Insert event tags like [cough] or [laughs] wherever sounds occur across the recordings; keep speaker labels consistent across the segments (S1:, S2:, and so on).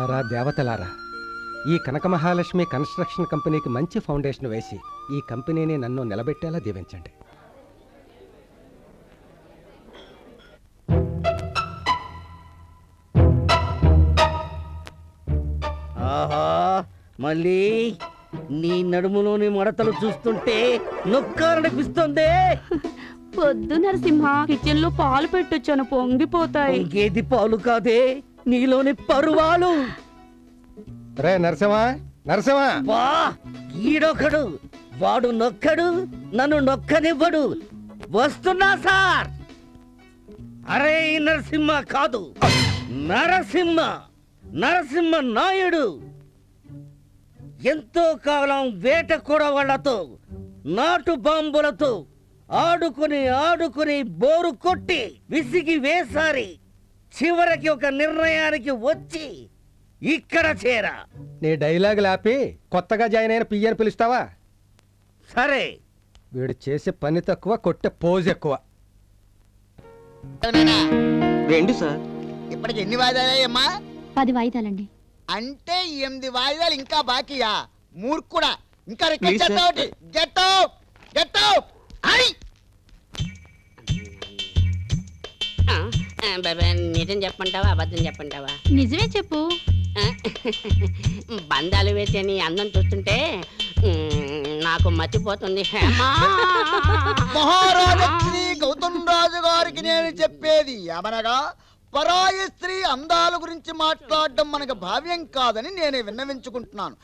S1: దేవుళ్ళారా దేవతలారా? ఈ కనక మహాలక్ష్మి కన్స్ట్రక్షన్ కంపెనీకి మంచి ఫౌండేషన్ వేసి ఈ కంపెనీని నన్ను నిలబెట్టేలా దీవించండి.
S2: ఆహా మళ్ళీ నీ నడుములోని మడతలు చూస్తుంటే నొక్కాలనిపిస్తుంది
S3: పొద్దు నరసింహ కిచెన్లో పాలు పెట్టొచ్చాను పొంగిపోతాయి.
S2: ఇంకేది పాలు కాదే. నీలోని పరువాలు.
S1: రే నరసింహ నరసింహ.
S2: వా ఈడొకడు వాడు నొక్కడు నన్ను నొక్కనివ్వడు. వస్తున్నా సార్. అరే నరసింహ కాదు. నరసింహ నరసింహ నాయుడు. ఎంతో కాలం వేట కూడా వాళ్ళతో నాటు బాంబులతో ఆడుకుని ఆడుకుని బోరు కొట్టి విసిగి వేసారి చివరికి ఒక నిర్ణయానికి వచ్చి ఇక్కడ చేరా.
S1: నీ డైలాగ్ ఆపి కొత్తగా జాయిన్ అయిన పియ్యని పిలుస్తావా?
S2: సరే.
S1: వీడు చేసే పని తక్కువ కొట్టే పోజ్ ఎక్కువ?
S4: రెండు సార్.
S5: ఇప్పటికి ఎన్ని వాయిదాలయ్యమ్మా
S3: పది వాయిదాలండి.
S5: అంటే ఎనిమిది వాయిదాలు ఇంకా బాకీయా? మూర్ఖుడా. ఇంకా రిక్వెస్ట్
S4: sir.
S5: ఒకటి? గెట్ అవుట్ గెట్ అవుట్
S6: నిజం చెప్పంటావా అబద్ధం చెప్పంటావా
S3: నిజమే చెప్పు.
S6: బంధాలు వేసే నీ అందం చూస్తుంటే నాకు మర్చిపోతుంది హేమా
S5: మహారాజా శ్రీ గౌతమ్ రాజు గారికి నేను చెప్పేది ఏమనగా పరాయి స్త్రీ అందాల గురించి మాట్లాడడం మనకు భావ్యం కాదని నేను విన్నవించుకుంటున్నాను.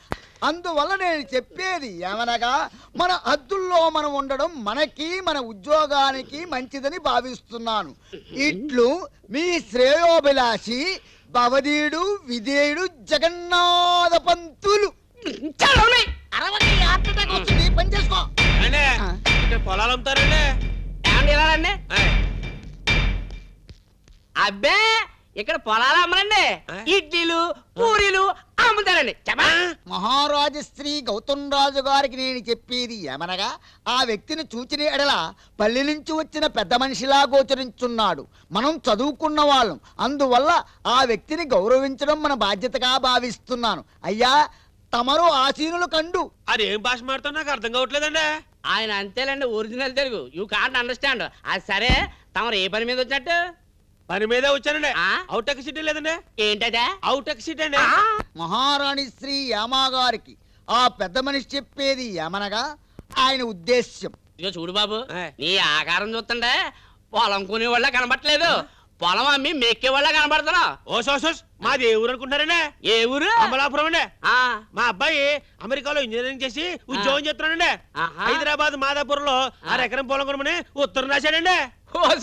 S5: అందువల్ల నేను చెప్పేది ఏమనగా మన హద్దుల్లో మనం ఉండడం మనకి మన ఉద్యోగానికి మంచిదని భావిస్తున్నాను. ఇట్లు మీ శ్రేయోభిలాషి భవదీయుడు విధేయుడు జగన్నాథ పంతులు.
S6: చాలా ఉన్నాయి.
S5: అరవై హార్ట్ అటాక్ వచ్చింది పని చేసుకో.
S4: పొలాలు అమ్ముతారండి
S6: అబ్బే ఇక్కడ పొలాలు అమ్మరండి? ఇడ్లీలు పూరీలు అమ్ముతారండి. చెప్పా
S5: మహారాజు శ్రీ గౌతమ్ రాజు గారికి నేను చెప్పేది ఏమనగా ఆ వ్యక్తిని చూచిన ఎడల పల్లె నుంచి వచ్చిన పెద్ద మనిషిలా గోచరించున్నాడు. మనం చదువుకున్న వాళ్ళం. అందువల్ల ఆ వ్యక్తిని గౌరవించడం మన బాధ్యతగా భావిస్తున్నాను. అయ్యా తమరు ఆసీనులు కండు.
S4: అది ఏం భాష మాడుతున్నా నాకు అర్థం కావట్లేదండి.
S6: ఆయన అంతేలేండి original Telugu. You can't understand అది సరే తమరు ఏ పని మీద వచ్చినట్టు?
S4: పని మీదే వచ్చానండి.
S6: ఆ?
S4: అవుట్ ఎక్ సీట్ లేదండి.
S6: ఏంటదే?
S4: అవుట్ ఎక్ సీట్ అండి?
S5: మహారాణి శ్రీ యామాగారికి ఆ పెద్ద మనిషి చెప్పేది ఏమనగా ఆయన ఉద్దేశ్యం.
S6: ఇదిగో చూడు బాబు. నీ ఆకారం చూస్తుంటే పొలం కొనే వాళ్ళ కనబట్టలేదు పొలం అమ్మి మెక్కే వాళ్ళ కనబడుతున్నావు
S4: ఓ సోసోస్ మాది ఏ ఊరు అనుకుంటున్నారండి?
S6: ఏ ఊరు?
S4: అమలాపురం అండి.
S6: ఆ,
S4: మా అబ్బాయి అమెరికాలో ఇంజనీరింగ్ చేసి ఉద్యోగం చేస్తున్నాడండి. హైదరాబాద్ మాదాపూర్లో ఆరు ఎకరం పొలం కొనమని ఉత్తరం రాశాడండి.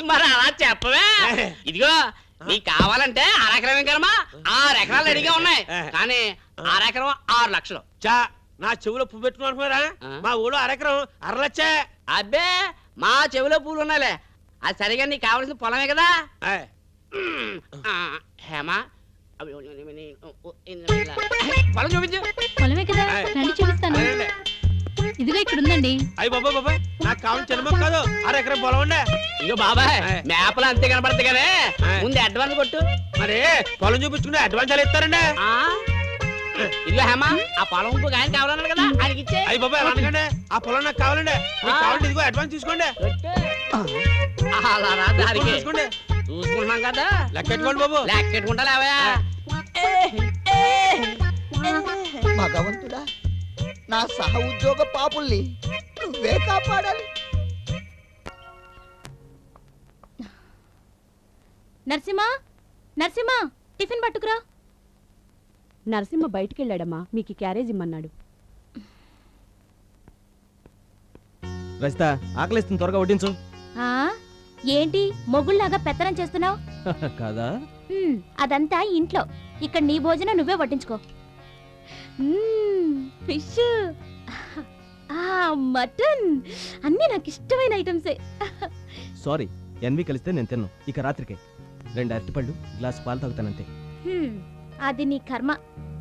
S6: మరి అలా చెప్పవే. ఇదిగో నీకు కావాలంటే అరెకరం కర్మ ఆరు ఎకరాలు రెడీగా ఉన్నాయి. కానీ అరెకరం ఆరు లక్షలు.
S4: చా నా చెవులో పువ్వు పెట్టుకుని అనుకున్నారా
S6: ఆ?
S4: మా ఊళ్ళో అరెకరం అరలచ్చే
S6: అబ్బే మా చెవిలో పూలు ఉన్నాయిలే. అది సరిగా నీకు కావాల్సిన పొలమే కదా. హేమా. అవి పొలం చూపించు
S3: పొలమే కదా. చూపిస్తాను. ఇదిగో ఇక్కడ ఉందండి
S4: అయ్యి బాబా బాబాయ్ నాకు కావాల్సిన చిన్న మొక్క కాదు అరెకరం పొలం అండి
S6: ఇగో బాబాయ్. మేపలు అంతే కనపడతాయి కానీ
S4: ఏయ్.
S6: ముందు అడ్వాన్స్ కొట్టు.
S4: మరి పొలం చూపించుకుని అడ్వాన్స్ ఎలా ఇస్తారండి?
S6: ఆ? ఇదిగో హేమా ఆ పొలం ఇంకొక ఆయన కావాలన్నాడు కదా ఆయనకి ఇచ్చే.
S4: అయ్యి బాబాయ్ అలా అనకండి? ఆ పొలం నాకు కావాలండి. మీకు. కావాలంటే ఇదిగో అడ్వాన్స్ తీసుకోండి.
S6: అలా రా దారికి.
S4: చూసుకోండి.
S6: చూసుకుంటున్నాం కదా.
S4: లెక్క పెట్టుకోండి బాబు.
S6: లెక్కెట్టుకుంటా లేవయా
S5: భగవంతుడా? నా సహ ఉద్యోగ పాపుల్ని నువ్వే కాపాడాలి.
S3: నరసింహ నరసింహ టిఫిన్ పట్టుకురా.
S7: నరసింహ బయటికెళ్ళాడమ్మా మీకు ఈ క్యారేజ్ ఇమ్మన్నాడు.
S8: రజిత ఆకలిస్తుంది త్వరగా వడ్డించు.
S3: ఆ ఏంటి మొగుళ్ళలాగా పెత్తనం చేస్తున్నావు? [laughs]
S8: కాదా?
S3: అదంతా ఇంట్లో. ఇక్కడ నీ భోజనం నువ్వే వడ్డించుకో. ఫిష్. మటన్. అన్నీ నాకు ఇష్టమైన ఐటమ్సే.
S8: సారీ ఎన్వి కలిస్తే నేను తిన్ను. ఇక రాత్రికే. రెండు అరటిపళ్ళు గ్లాస్ పాలు తాగుతానంతే.
S3: అది నీ కర్మ.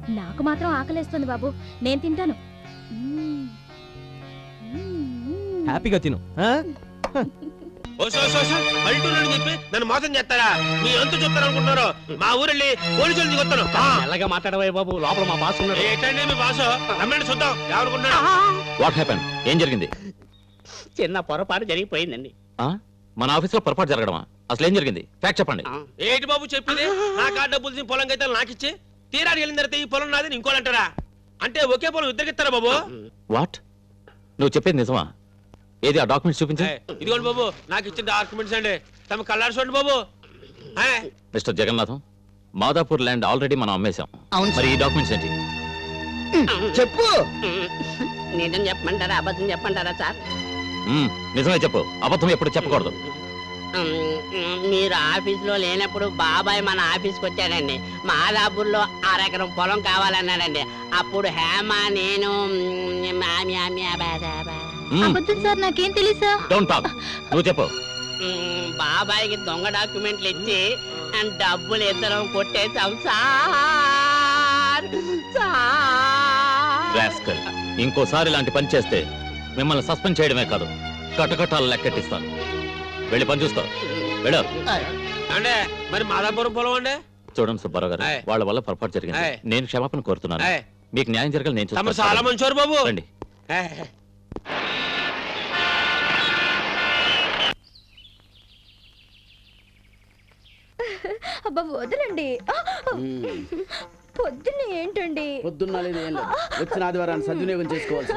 S3: నాకు మాత్రం ఆకలేస్తుంది బాబు. నేను తింటాను.
S8: హ్యాపీగా తిను?
S4: ఓ సో సో సో పల్లెటూరు చెప్పి నన్ను మోసం చేస్తారా? మీ అంతు చూస్తారు అనుకుంటున్నారు మా ఊరెళ్ళి పోలీసులు దిగొస్తాను
S6: మెల్లగా మాట్లాడవే బాబు లోపల మా బాస్ ఉన్నాడు.
S4: ఏంటండి మీ బాసు? రమ్మండి చూద్దాం. ఎవరుకున్నాడు
S9: వాట్ హ్యాపెన్ ఏం జరిగింది?
S6: చిన్న పొరపాటు జరిగిపోయిందండి.
S9: ఆ? మన ఆఫీస్లో పొరపాటు జరగడమా? అసలు ఏం జరిగింది? ఫ్యాక్ట్ చెప్పండి.
S4: ఏంటి బాబు చెప్పింది? నా కాడ డబ్బులు పొలం అయితే నాకిచ్చి తీరాడు వెళ్ళిన తర్వాత ఈ పొలం నాది ఇంకోలంటారా అంటే ఒకే పొలం ఇద్దరికి ఇస్తారా బాబు?
S9: వాట్ నువ్వు చెప్పేది నిజమా? ఏది ఆ డాక్యుమెంట్స్ చూపించు.
S4: ఇదిగోండి బాబు నాకు ఇచ్చిన డాక్యుమెంట్స్ అండి. తమ కళ్ళారు చూడండి బాబు.
S9: Mister Jagannatham Madhapur land already మనం అమ్మేశాం.
S5: అవును
S9: మరి ఈ డాక్యుమెంట్స్ ఏంటి?
S5: చెప్పు.
S6: నిజం చెప్పమంటారా అబద్ధం చెప్పమంటారా సార్?
S9: నిజమే చెప్పు. అబద్ధం ఎప్పుడు చెప్పకూడదు.
S6: మీరు ఆఫీస్లో లేనప్పుడు బాబాయ్ మన ఆఫీస్కి వచ్చాడండి. మాదాపూర్లో అరెకరం పొలం కావాలన్నాడండి. అప్పుడు హేమ నేను
S3: అబద్ధం సార్ నాకేం తెలుసా?
S9: డోంట్ టాక్ నువ్వు చెప్పు.
S6: బాబాయ్కి దొంగ డాక్యుమెంట్లు ఇచ్చి డబ్బులు ఇద్దరం కొట్టేశాం సార్. సార్.
S9: రాస్కల్ ఇంకోసారి ఇలాంటి పని చేస్తే మిమ్మల్ని సస్పెండ్ చేయడమే కాదు కటకటాలు లెక్కెట్టిస్తాను. వెళ్ళి పని చూస్తావు వెళ్ళు.
S4: అంటే మరి మాదాపురం పొలం అండి?
S9: చూడండి సుబ్బారావు గారు. వాళ్ళ వల్ల పొరపాటు జరిగింది. నేను క్షమాపణ కోరుతున్నాను. మీకు న్యాయం జరగాలి నేను.
S4: చాలా మంచివారు బాబు.
S9: రండి.
S3: అబ్బా వదలండి! పొద్దున్న ఏంటండి?
S2: పొద్దున్న లేదు ఏం లేదు. వచ్చిన ఆదివారాన్ని సద్వినియోగం చేసుకోవాల్సి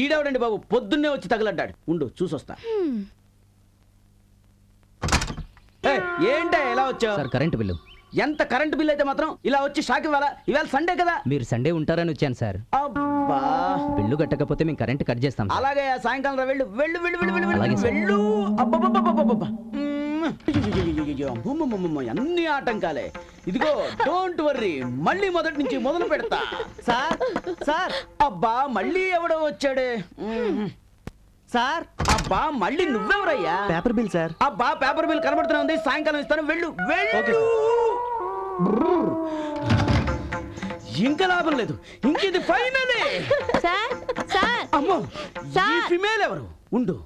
S2: ఈడవడండి బాబు? పొద్దున్నే వచ్చి తగలడ్డాడు. ఉండు చూసొస్తా. ఏంటే ఎలా వచ్చావు?
S10: Sir current bill.
S2: ఎంత కరెంట్ బిల్ అయితే మాత్రం ఇలా వచ్చి షాక్ ఇవ్వాలా? ఇవాళ సండే కదా?
S10: మీరు సండే ఉంటారని వచ్చాను సార్.
S2: అబ్బా.
S10: బిల్లు కట్టకపోతే మేము కరెంట్ కట్ చేస్తాం.
S2: అలాగే సాయంకాలం రా వెళ్ళు. వెళ్ళు వెళ్ళు వెళ్ళు వెళ్ళు వెళ్ళు. అబ్బబ్బబ్బబ్బబ్బబ్బ. అన్ని ఆటంకాలే ఇదిగో డోంట్ వర్రీ మళ్ళీ మొదటి నుంచి మొదలు పెడతా సార్ సార్ అబ్బా మళ్ళీ ఎవడో వచ్చాడే సార్ అబ్బా మళ్ళీ నువ్వెవరయ్యా
S8: పేపర్ బిల్ సార్
S2: అబ్బా పేపర్ బిల్ కనబడుతున్నా ఉంది సాయంకాలం ఇస్తాను వెళ్ళు వెళ్ళు ఇంకా లాభం లేదు ఇంకేది ఫైనలే
S3: సార్ సార్
S2: అమ్మో ఈ ఫిమేల్ ఎవరు ఉండు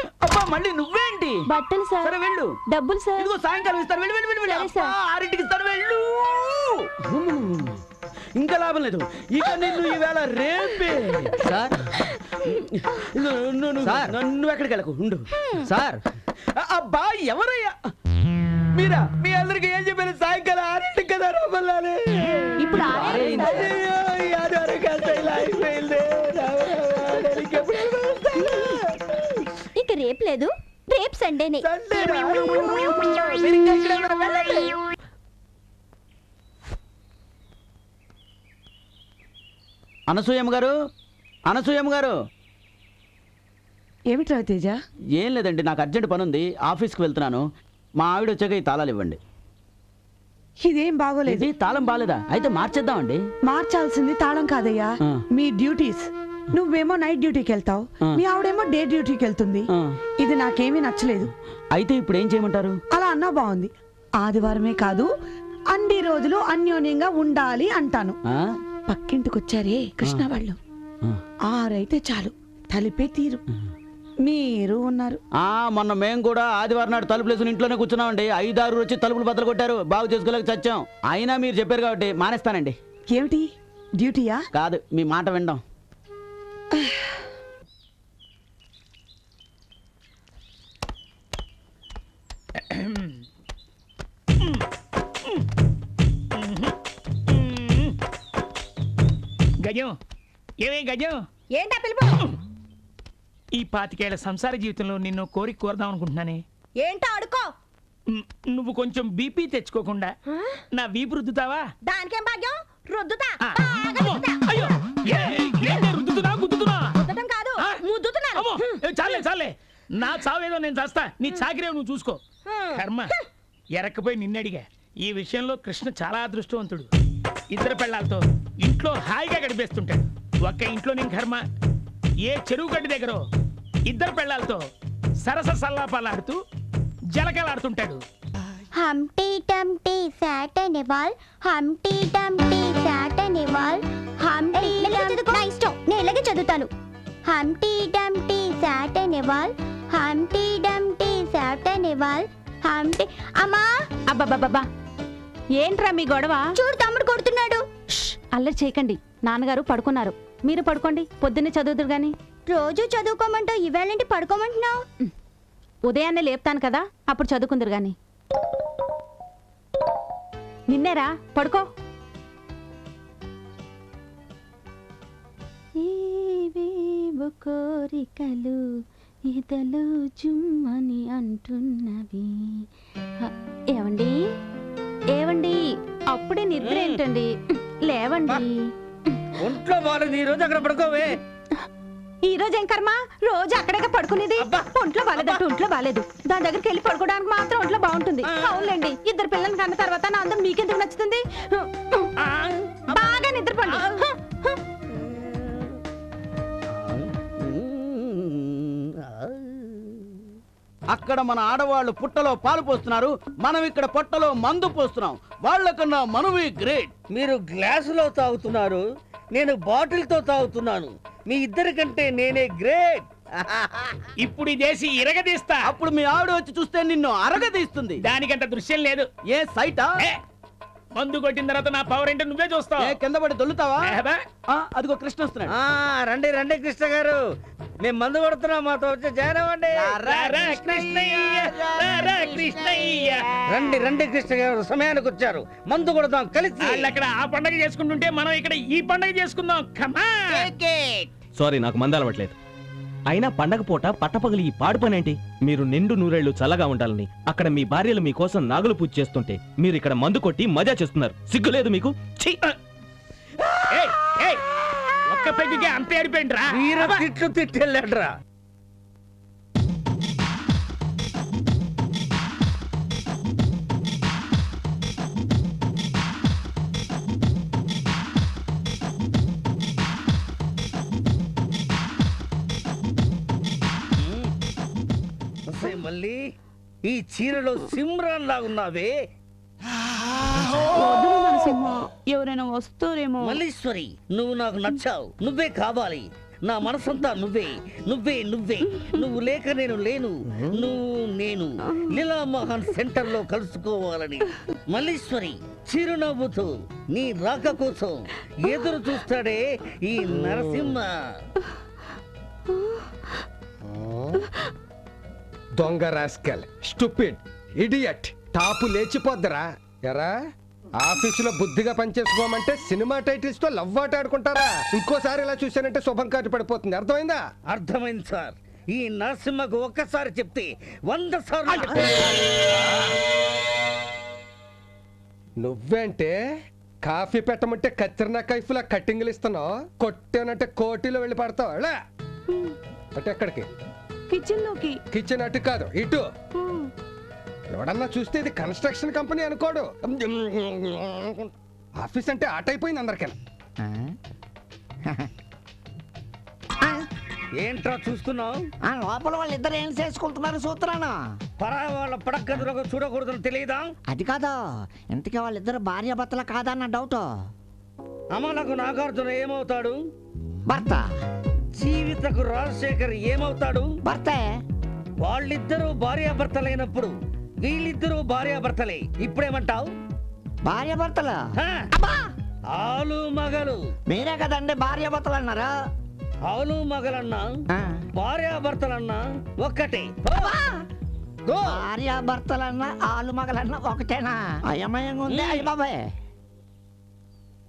S2: అబ్బా మళ్ళీ నువ్వేంటి?
S3: బట్టలు సార్.
S2: సరే వెళ్ళు.
S3: డబ్బులు సార్.
S2: ఇదిగో సాయంకాలం ఇస్తాను వెళ్ళు వెళ్ళు వెళ్ళు వెళ్ళు. అబ్బా, ఆరింటికి ఇస్తాను వెళ్ళు. ఇంకా లాభం లేదు. ఇక నిన్ను ఈవేళ రేపే.
S10: సార్.
S2: నువ్వు-
S10: సార్.
S2: నువ్వు ఎక్కడికి వెళ్ళకు? ఉండు.
S10: సార్.
S2: అ- అబ్బా ఎవరయ్యా? మీరా? మీ అందరికి ఏం చెప్పారు? సాయంకాలం అనసూయమ్మ గారు? అనసూయమ్మ గారు?
S7: ఏమిట్రా తేజ?
S2: ఏం లేదండి నాకు అర్జెంట్ పని ఉంది ఆఫీస్కి వెళ్తున్నాను. మా ఆవిడ వచ్చాక ఈ తాళాలు ఇవ్వండి.
S7: ఇదేం బాగోలేదు.
S2: తాళం బాలేదా? అయితే మార్చేద్దామండి.
S7: మార్చాల్సింది తాళం కాదయ్యా. మీ డ్యూటీస్. నువ్వేమో నైట్ డ్యూటీకి వెళ్తావు. మీ ఆవిడేమో డే డ్యూటీకి వెళ్తుంది. ఇది నాకేమీ నచ్చలేదు.
S2: అయితే ఇప్పుడు ఏం చేయమంటారు?
S7: అలా అన్నా బాగుంది. ఆదివారమే కాదు అన్ని రోజులు అన్యోన్యంగా ఉండాలి అంటాను? పక్కింటికొచ్చారే కృష్ణ వాళ్ళు. ఆరైతే చాలు తలిపే తీరు. మీరు ఉన్నారు.
S2: ఆ మొన్న మేము కూడా ఆదివారం నాడు తలుపులు వేసుకుని ఇంట్లోనే కూర్చున్నామండి. ఐదారు వచ్చి తలుపులు బద్దలు కొట్టారు. బాగు చేసుకోలేక చచ్చాం. అయినా మీరు చెప్పారు కాబట్టి మానేస్తానండి.
S7: ఏమిటి? డ్యూటీయా?
S2: కాదు మీ మాట వినడం
S11: గజం? ఏమే గజం?
S3: ఏంటా పిలుపు?
S11: ఈ పాతికేళ్ళ సంసార జీవితంలో నిన్ను కోరిక కోరదాం అనుకుంటున్నానే.
S3: ఏంటో అడుకో
S11: నువ్వు కొంచెం బీపీ తెచ్చుకోకుండా నా వీపు రుద్దుతావా?
S3: దానికేం భాగ్యం? రుద్దుతా.
S11: ఆ, అమ్మో, అయ్యో ఏ, ఏంటి రుద్దుతున్నా గుద్దుతున్నా?
S3: రుద్దటం కాదు
S11: ఆ?
S3: ముద్దుతున్నాను.
S11: అమ్మో, ఏ, చాలే చాలే. నా చావేదో నేను చేస్తా. నీ చాకిరేవు నువ్వు చూసుకో. కర్మ. ఎరక్కపోయి నిన్నడిగా. ఈ విషయంలో కృష్ణ చాలా అదృష్టవంతుడు. ఇద్దరు పెళ్ళాలతో ఇంట్లో హాయిగా గడిపేస్తుంటాడు. ఒక్క ఇంట్లో నేను కర్మ ఏ చెరువు గడ్డి దగ్గర ఇద్దరు పెళ్ళాలతో సరస సల్లాపాలాడుతూ జలకలాడుతుంటాడు.
S3: హంటీ టంటీ టంటీ నా ఇష్టం నేను ఇలాగే చదువుతాను. హంటీ డమ్టీ సాటన్ ఎవాల్ హంటీ డమ్టీ సాటన్ ఎవాల్ హంటీ అమ్మా!
S12: ఏంట్రా మీ గొడవ?
S3: చూడు తమ్ముడు కొడుతున్నాడు.
S12: అల్లరి చేయకండి. నాన్నగారు పడుకున్నారు. మీరు పడుకోండి. పొద్దున్నే చదువుతురు గాని.
S3: రోజు చదువుకోమంటావు ఇవేళంటి పడుకోమంటున్నావు?
S12: ఉదయాన్నే లేపుతాను కదా అప్పుడు చదువుకుందరు గాని. నిన్నేరా? పడుకో.
S3: కోరికలు ఇదలో జుమ్మని అంటున్నవి. హ, ఏవండి?
S12: అప్పుడే నిద్ర ఏంటండి? లేవండి.
S2: ఒంట్లో బాగాలేదు ఈ రోజు అక్కడ పడుకోవే.
S12: ఈ రోజు ఏం కర్మ? రోజు అక్కడే పడుకునేది? ఒంట్లో బాలేదట్టు ఒంట్లో బాలేదు. దాని దగ్గరికి వెళ్ళి పడుకోవడానికి మాత్రం ఒంట్లో బాగుంటుంది. అవునులేండి ఇద్దరు పిల్లల్ని కన్న తర్వాత నా అందం మీకెందుకు నచ్చుతుంది? బాగా నిద్రపోండి.
S2: అక్కడ మన ఆడవాళ్ళు పుట్టలో పాలు పోస్తున్నారు. మనం ఇక్కడ పొట్టలో మందు పోస్తున్నాం. వాళ్ళకన్నా మనమే గ్రేట్.
S13: మీరు గ్లాసులో తాగుతున్నారు నేను బాటిల్తో తాగుతున్నాను. మీ ఇద్దరికంటే నేనే గ్రేట్. [laughs]
S11: ఇప్పుడు ఇదేసి ఇరగదీస్తా.
S2: అప్పుడు మీ ఆవిడ వచ్చి చూస్తే నిన్ను అరగదీస్తుంది.
S11: దానికంత దృశ్యం లేదు.
S2: ఏ సైటా?
S11: మందు కొట్టిన తర్వాత నా పవర్ ఏంటో నువ్వే చూస్తావు.
S2: ఏ కింద పడి దొల్లుతావా? ఆ, అదిగో కృష్ణ వస్తున్నాడు.
S13: ఆ రండి రండి కృష్ణ గారు. మేము మందు కొడుతున్నాం మాతో వచ్చి జాయిన్ అవ్వండి.
S11: రారా కృష్ణయ్య, రారా కృష్ణయ్య.
S13: రండి రండి కృష్ణ గారు సమయానికి వచ్చారు. మందు కొడదాం కలిసి.
S11: వాళ్ళు అక్కడ ఆ పండగ చేసుకుంటుంటే మనం ఇక్కడ ఈ పండగ చేసుకుందాం. కమా
S8: సారీ నాకు మంద అలవట్లేదు. అయినా పండగ పూట పట్టపగలి ఈ పాడు పనేంటి? మీరు నిండు నూరేళ్ళు చల్లగా ఉండాలని అక్కడ మీ భార్యలు మీకోసం నాగులు పూజ చేస్తుంటే మీరు ఇక్కడ మందు కొట్టి మజా చేస్తున్నారు. సిగ్గులేదు మీకు? ఛీ!
S11: ఏయ్, ఏయ్, ఒక్క పెగ్గుకే
S13: వీర తిట్లు తిట్టెళ్ళాడ్రా. ఈ చీరలో సిమ్రాన్ లా ఉన్నావే
S7: వదులు నరసింహ ఎవరైనా వస్తారేమో.
S13: మల్లీశ్వరి నువ్వు నాకు నచ్చావు. నువ్వే కావాలి. నా మనసంతా నువ్వే. నువ్వే నువ్వే. నువ్వు లేక నేను లేను. నువ్వు నేను లీలామోహన్ సెంటర్లో కలుసుకోవాలని. మల్లీశ్వరి చిరునవ్వుతో నీ రాక కోసం ఎదురు చూస్తాడే ఈ నరసింహ.
S1: దొంగ రాస్కెల్. స్టూపిడ్. ఇడియట్. టాపు లేచిపోద్దరా. ఎరా? ఆఫీసులో బుద్ధిగా పనిచేసుకోమంటే సినిమా టైటిల్స్తో లవ్ ఆట ఆడుకుంటారా? ఇంకోసారి ఇలా చూశానంటే శుభం కాటి పడిపోతుంది. అర్థమైందా?
S13: అర్థమైంది సార్. ఈ నరసింహకు ఒక్కసారి చెప్తే వంద సార్లు.
S1: నువ్వేంటే కాఫీ పెట్టమంటే కత్తిరిన కైఫ్లా కట్టింగ్లు ఇస్తున్నావు? కొట్టానంటే కోటిలో వెళ్ళి పడతావు. లే. అంటే ఎక్కడికి?
S7: కిచెన్లోకి
S1: కిచెన్ అటు కాదు ఇటు. ఎవడన్నా చూస్తే ఇది కన్స్ట్రక్షన్ కంపెనీ అనుకోడు. ఆఫీస్ అంటే ఆట అయిపోయింది అందరికీ
S13: ఏంట్రా చూస్తున్నావు?
S5: లోపల వాళ్ళిద్దరు ఏం చేసుకుంటున్నారు సూత్రానా?
S13: పరా వాళ్ళ పడక్కదులకు చూడకూడదని తెలియదా?
S5: అది కాదు? ఇంతకీ వాళ్ళిద్దరు భార్య భర్తలు కాదన్న డౌట్?
S13: అమలకు నాగార్జున ఏమవుతాడు?
S5: భర్త.
S13: జీవితకు రాజశేఖర్ ఏమవుతాడు?
S5: భర్తే.
S13: వాళ్ళిద్దరూ భార్యాభర్తలైనప్పుడు వీళ్ళిద్దరూ భార్యాభర్తలే. ఇప్పుడేమంటావు?
S5: భార్య భర్తలు
S13: హా? ఆలు మగలు.
S5: మీరే కదండి భార్య భర్తలు అన్నారు
S13: ఆలు మగలన్నా భార్యాభర్తలన్నా ఒక్కటే.
S5: భార్య భర్తలన్నా ఆలు మగలన్నా ఒకటేనా? అయమయంగా ఉంది. అయ్య బాబాయ్.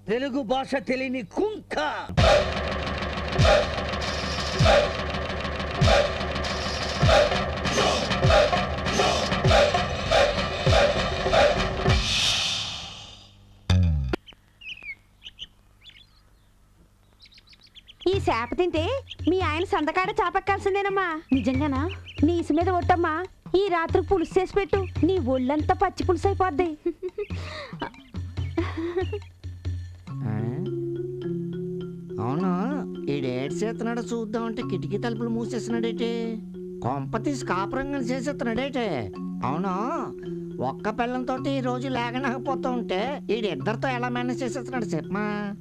S13: తెలుగు భాష తెలియని కుంక.
S12: ఈ చేప తింటే మీ ఆయన సంతకాడ చాపక్కాల్సిందేనమ్మా. నిజంగానా? నీ ఇసు మీద ఒట్టమ్మా. ఈ రాత్రి పులుసు చేసి పెట్టు. నీ ఒళ్ళంతా పచ్చి పులుసు అయిపోద్ది [laughs]
S5: చేస్తున్నాడో చూద్దామంటే కిటికీ తలుపులు మూసేస్తున్నాడేటే. కొంప తీసి కాపురంగా చేసేస్తున్నాడేటే. అవును ఒక్క పిల్లంతో ఈ రోజు లేకనకపోతూ ఉంటే ఈడిద్దరితో ఎలా మేనేజ్ చేసేస్తున్నాడు చెప్పమా?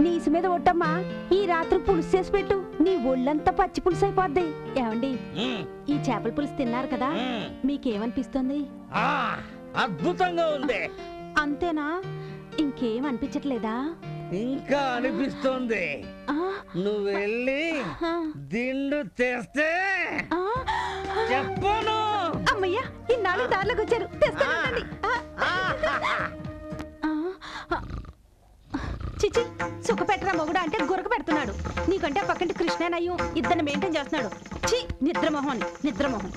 S12: నీసు మీద ఒట్టమ్మా ఈ రాత్రి పులుసు చేసి పెట్టు. నీ ఒళ్ళంతా పచ్చి పులుసు అయిపోద్ది. ఏమండి. ఈ చేపల పులుసు తిన్నారు కదా. మీకేమనిపిస్తుంది?
S13: ఆ, అద్భుతంగా ఉంది.
S12: అంతేనా? ఇంకేం అనిపించట్లేదా?
S13: ఇంకా అనిపిస్తోంది. నువ్వు వెళ్ళి దిండు తెస్తే. చెప్పను.
S12: అమ్మయ్యా ఇన్నాళ్ళు దారిలోకి వచ్చారు. తెస్తానండి చిచి సుఖ పెట్టరా మొగుడు అంటే గురక పెడుతున్నాడు. నీకంటే పక్కంటి కృష్ణనయ్యం ఇద్దరిని మెయింటైన్ చేస్తున్నాడు. చి నిద్రమోహన్ నిద్రమోహన్.